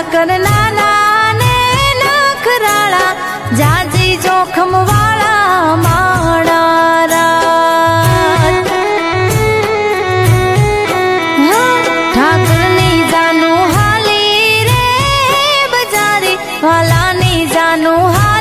રાળા કરનારા ને નખરાળા જાજી જોખમ વાળા માળારા જાનું હાલી રે બજારી વાલાની જાનું હાલી